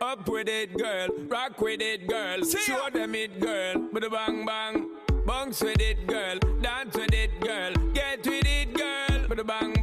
Up with it, girl. Rock with it, girl. Show them it, girl. With a bang bang. Bounce with it, girl. Dance with it, girl. Get with it, girl. With a bang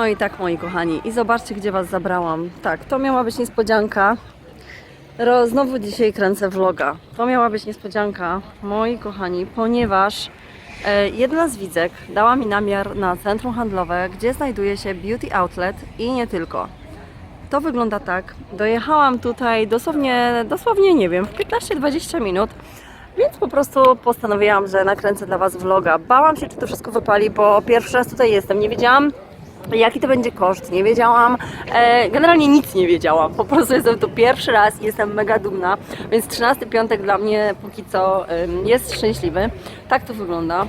No i tak, moi kochani, i zobaczcie, gdzie Was zabrałam. Tak, to miała być niespodzianka. Ro, znowu dzisiaj kręcę vloga. To miała być niespodzianka, moi kochani, ponieważ e, jedna z widzek dała mi namiar na centrum handlowe, gdzie znajduje się beauty outlet i nie tylko. To wygląda tak. Dojechałam tutaj dosłownie, dosłownie nie wiem, w 15-20 minut. Więc po prostu postanowiłam, że nakręcę dla Was vloga. Bałam się, czy to wszystko wypali, bo pierwszy raz tutaj jestem. Nie wiedziałam, jaki to będzie koszt. Nie wiedziałam, e, generalnie nic nie wiedziałam. Po prostu jestem tu pierwszy raz i jestem mega dumna. Więc 13 piątek dla mnie póki co jest szczęśliwy. Tak to wygląda.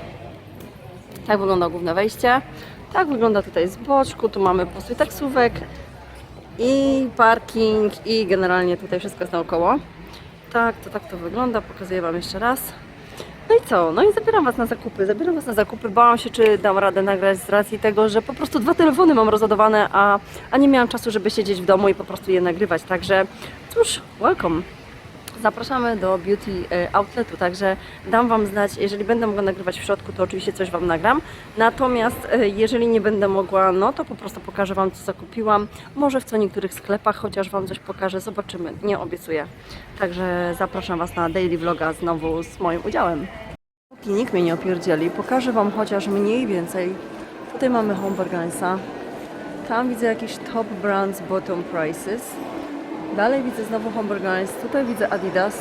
Tak wygląda główne wejście. Tak wygląda tutaj z boczku. Tu mamy postój taksówek i parking i generalnie tutaj wszystko jest naokoło. Tak, to tak to wygląda. Pokazuję Wam jeszcze raz. Co? No i zabieram Was na zakupy. Zabieram Was na zakupy. Bałam się, czy dam radę nagrać z racji tego, że po prostu dwa telefony mam rozładowane, a, a nie miałam czasu, żeby siedzieć w domu i po prostu je nagrywać. Także cóż, welcome. Zapraszamy do beauty e, outletu, także dam Wam znać, jeżeli będę mogła nagrywać w środku, to oczywiście coś Wam nagram. Natomiast e, jeżeli nie będę mogła, no to po prostu pokażę Wam, co zakupiłam. Może w co niektórych sklepach, chociaż Wam coś pokażę, zobaczymy, nie obiecuję. Także zapraszam Was na daily vloga znowu z moim udziałem. Póki nikt mnie nie opierdzieli, pokażę Wam chociaż mniej więcej. Tutaj mamy Homburgensa. Tam widzę jakiś top brands, bottom prices. Dalej widzę znowu Homburgans, tutaj widzę Adidas.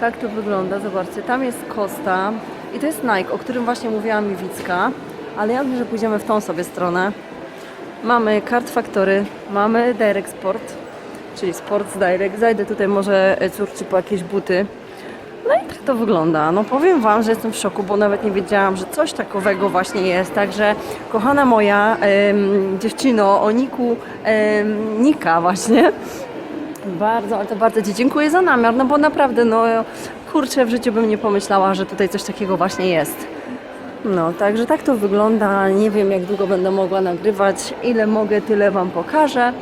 Tak to wygląda, zobaczcie, tam jest Costa i to jest Nike, o którym właśnie mówiła mi Wicka, ale ja wiem, że pójdziemy w tą sobie stronę. Mamy Card Factory, mamy Direct Sport, czyli Sports Direct. Zajdę tutaj może e, córci po jakieś buty. No i tak to wygląda. No powiem Wam, że jestem w szoku, bo nawet nie wiedziałam, że coś takowego właśnie jest. Także kochana moja em, dziewczyno o Niku, Nika właśnie, bardzo, ale to bardzo Ci dziękuję za namiar, no bo naprawdę, no kurczę, w życiu bym nie pomyślała, że tutaj coś takiego właśnie jest. No, także tak to wygląda. Nie wiem, jak długo będę mogła nagrywać. Ile mogę, tyle Wam pokażę.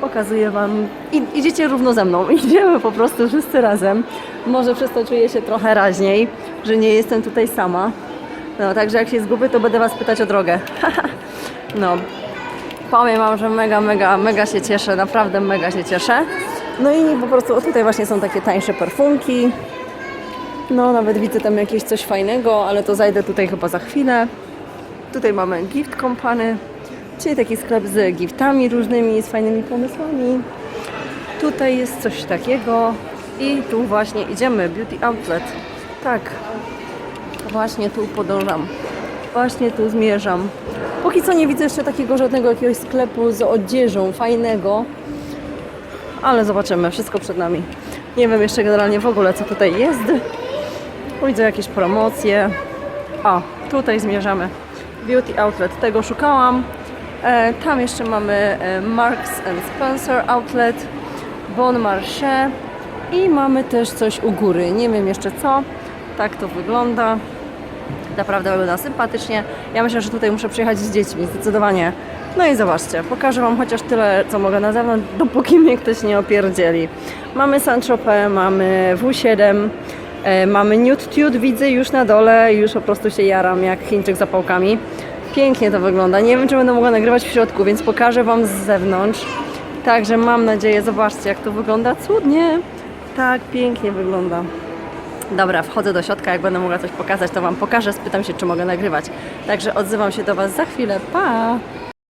Pokazuję Wam. I, idziecie równo ze mną. Idziemy po prostu wszyscy razem. Może przez to czuję się trochę raźniej, że nie jestem tutaj sama. No, także jak się zgubię, to będę Was pytać o drogę. no, powiem Wam, że mega, mega, mega się cieszę. Naprawdę mega się cieszę. No i po prostu tutaj właśnie są takie tańsze perfumki. No, nawet widzę tam jakieś coś fajnego, ale to zajdę tutaj chyba za chwilę. Tutaj mamy Gift Company, czyli taki sklep z giftami różnymi, z fajnymi pomysłami. Tutaj jest coś takiego i tu właśnie idziemy, Beauty Outlet. Tak, właśnie tu podążam. Właśnie tu zmierzam. Póki co nie widzę jeszcze takiego żadnego jakiegoś sklepu z odzieżą fajnego, ale zobaczymy, wszystko przed nami. Nie wiem jeszcze generalnie w ogóle co tutaj jest. Widzę jakieś promocje. O, tutaj zmierzamy. Beauty Outlet, tego szukałam. E, tam jeszcze mamy e, Marks and Spencer Outlet, Bon Marché i mamy też coś u góry. Nie wiem jeszcze co. Tak to wygląda. Naprawdę wygląda sympatycznie. Ja myślę, że tutaj muszę przyjechać z dziećmi, zdecydowanie. No i zobaczcie, pokażę Wam chociaż tyle, co mogę na zewnątrz, dopóki mnie ktoś nie opierdzieli. Mamy Saint-Tropez, mamy W7, e, mamy Nude Tude, widzę już na dole, już po prostu się jaram jak Chińczyk za pałkami. Pięknie to wygląda. Nie wiem, czy będę mogła nagrywać w środku, więc pokażę Wam z zewnątrz. Także mam nadzieję, zobaczcie, jak to wygląda cudnie. Tak pięknie wygląda. Dobra, wchodzę do środka, jak będę mogła coś pokazać, to Wam pokażę, spytam się, czy mogę nagrywać. Także odzywam się do Was za chwilę, pa!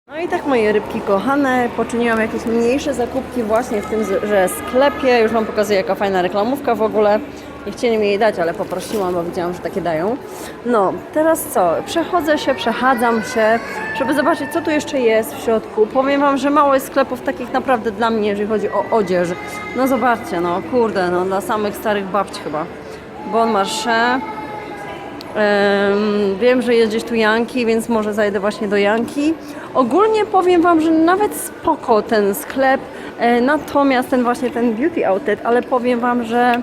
No i tak moje rybki kochane, poczyniłam jakieś mniejsze zakupki właśnie w tym że sklepie. Już Wam pokazuję jaka fajna reklamówka w ogóle. Nie chcieli mi jej dać, ale poprosiłam, bo widziałam, że takie dają. No, teraz co? Przechodzę się, przechadzam się, żeby zobaczyć co tu jeszcze jest w środku. Powiem Wam, że mało jest sklepów takich naprawdę dla mnie, jeżeli chodzi o odzież. No zobaczcie, no kurde, no dla samych starych babci chyba. Bon Marché, Em, wiem, że jest gdzieś tu Janki, więc może zajdę właśnie do Janki. Ogólnie powiem Wam, że nawet spoko ten sklep, e, natomiast ten właśnie ten beauty outlet, ale powiem Wam, że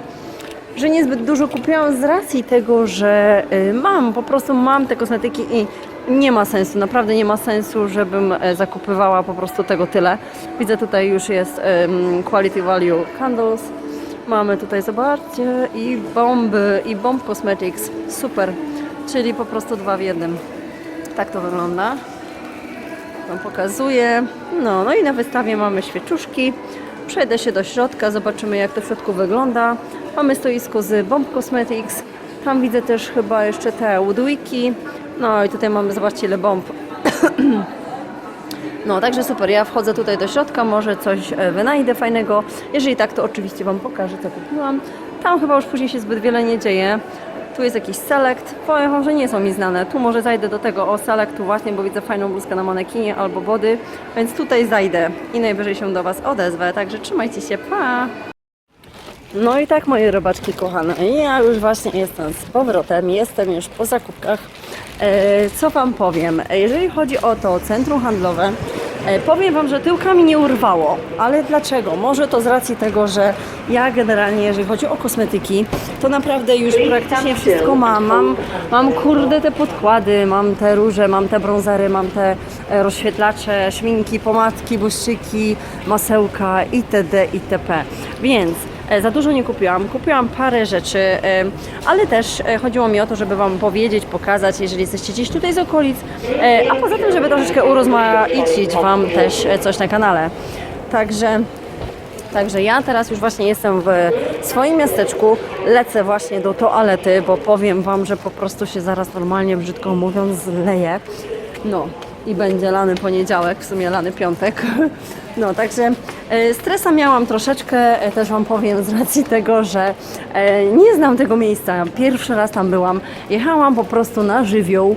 że niezbyt dużo kupiłam z racji tego, że y, mam, po prostu mam te kosmetyki i nie ma sensu, naprawdę nie ma sensu, żebym e, zakupywała po prostu tego tyle. Widzę tutaj już jest Quality Value Candles. Mamy tutaj, zobaczcie, i bomby, i bomb cosmetics. Super, czyli po prostu dwa w jednym. Tak to wygląda. Wam pokazuję. No, no i na wystawie mamy świeczuszki. Przejdę się do środka, zobaczymy jak to w środku wygląda. Mamy stoisko z Bomb Cosmetics. Tam widzę też chyba jeszcze te Woodwicki. No i tutaj mamy, zobaczcie ile bomb. No, także super. Ja wchodzę tutaj do środka, może coś e, wynajdę fajnego. Jeżeli tak, to oczywiście Wam pokażę, co kupiłam. Tam chyba już później się zbyt wiele nie dzieje. Tu jest jakiś select. Powiem Wam, że nie są mi znane. Tu może zajdę do tego o selectu właśnie, bo widzę fajną bluzkę na manekinie albo body. Więc tutaj zajdę i najwyżej się do Was odezwę. Także trzymajcie się, pa! No i tak moje robaczki kochane, ja już właśnie jestem z powrotem, jestem już po zakupkach. E, co Wam powiem, jeżeli chodzi o to centrum handlowe, e, powiem Wam, że tyłkami nie urwało, ale dlaczego? Może to z racji tego, że ja generalnie, jeżeli chodzi o kosmetyki, to naprawdę już praktycznie wszystko mam. Mam, mam kurde te podkłady, mam te róże, mam te brązery, mam te e, rozświetlacze, szminki, pomadki, błyszczyki, masełka itd. itp. Więc E, Za dużo nie kupiłam. Kupiłam parę rzeczy, e, ale też e, chodziło mi o to, żeby Wam powiedzieć, pokazać, jeżeli jesteście gdzieś tutaj z okolic, e, a poza tym, żeby troszeczkę urozmaicić Wam też e, coś na kanale. Także Także ja teraz już właśnie jestem w swoim miasteczku, lecę właśnie do toalety, bo powiem Wam, że po prostu się zaraz normalnie, brzydko mówiąc, zleję. No i będzie lany poniedziałek, w sumie lany piątek. No, także e, stresa miałam troszeczkę, e, też Wam powiem, z racji tego, że e, nie znam tego miejsca. Pierwszy raz tam byłam. Jechałam po prostu na żywioł,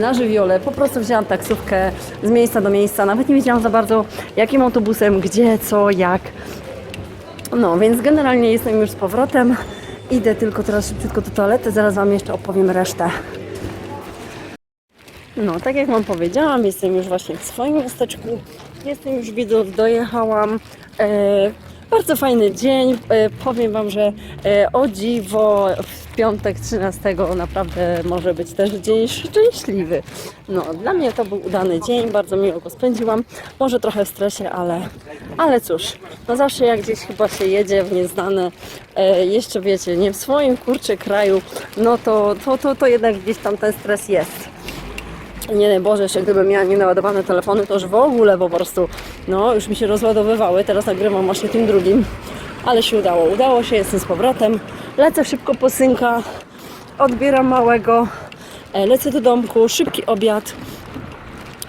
na żywiole. Po prostu wzięłam taksówkę z miejsca do miejsca. Nawet nie wiedziałam za bardzo, jakim autobusem, gdzie, co, jak. No, więc generalnie jestem już z powrotem. Idę tylko teraz szybciutko do toalety, zaraz Wam jeszcze opowiem resztę. No, tak jak Wam powiedziałam, jestem już właśnie w swoim miasteczku. Jestem już widzów, dojechałam. E, bardzo fajny dzień. E, powiem Wam, że e, o dziwo w piątek 13 naprawdę może być też dzień szczęśliwy. No, dla mnie to był udany dzień, bardzo miło go spędziłam. Może trochę w stresie, ale, ale cóż, no zawsze jak gdzieś chyba się jedzie w nieznane, e, jeszcze wiecie, nie w swoim kurczę kraju, no to, to, to, to jednak gdzieś tam ten stres jest. Nie daj Boże, jeszcze gdybym miała nienaładowane telefony, to już w ogóle po prostu, no już mi się rozładowywały, teraz nagrywam właśnie tym drugim, ale się udało, udało się, jestem z powrotem, lecę szybko po synka, odbieram małego, e, lecę do domku, szybki obiad,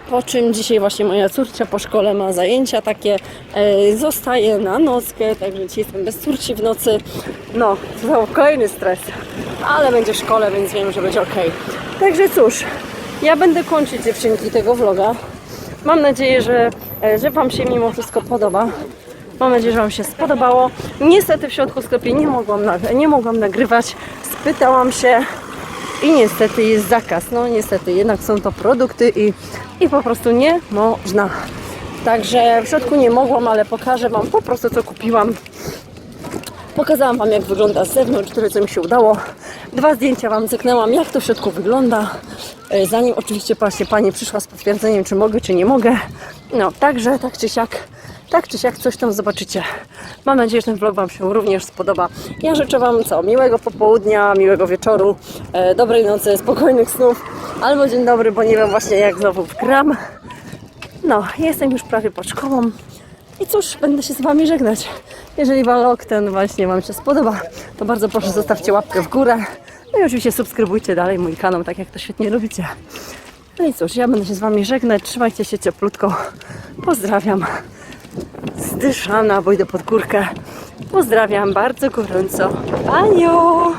po czym dzisiaj właśnie moja córcia po szkole ma zajęcia takie, e, zostaje na nockę, także dzisiaj jestem bez córci w nocy. No, to kolejny stres, ale będzie w szkole, więc wiem, że będzie ok. Także cóż, ja będę kończyć dziewczynki tego vloga. Mam nadzieję, że, e, że Wam się mimo wszystko podoba. Mam nadzieję, że Wam się spodobało. Niestety w środku sklepie nie mogłam, nie mogłam nagrywać. Spytałam się i niestety jest zakaz. No niestety, jednak są to produkty i, i po prostu nie można. Także w środku nie mogłam, ale pokażę Wam po prostu co kupiłam. Pokazałam Wam jak wygląda z zewnątrz, tyle co mi się udało. Dwa zdjęcia Wam cyknęłam, jak to w środku wygląda. E, Zanim oczywiście właśnie Pani przyszła z potwierdzeniem, czy mogę, czy nie mogę. No, także tak czy siak, tak czy siak coś tam zobaczycie. Mam nadzieję, że ten vlog Wam się również spodoba. Ja życzę Wam co? Miłego popołudnia, miłego wieczoru, e, dobrej nocy, spokojnych snów, albo dzień dobry, bo nie wiem właśnie jak znowu wgram. No, jestem już prawie pod szkołą. I cóż, będę się z Wami żegnać. Jeżeli vlog ten właśnie Wam się spodoba, to bardzo proszę zostawcie łapkę w górę. No i oczywiście subskrybujcie dalej mój kanał, tak jak to świetnie lubicie. No i cóż, ja będę się z Wami żegnać. Trzymajcie się cieplutko. Pozdrawiam. Zdyszana, bo idę pod górkę. Pozdrawiam bardzo gorąco. Anio!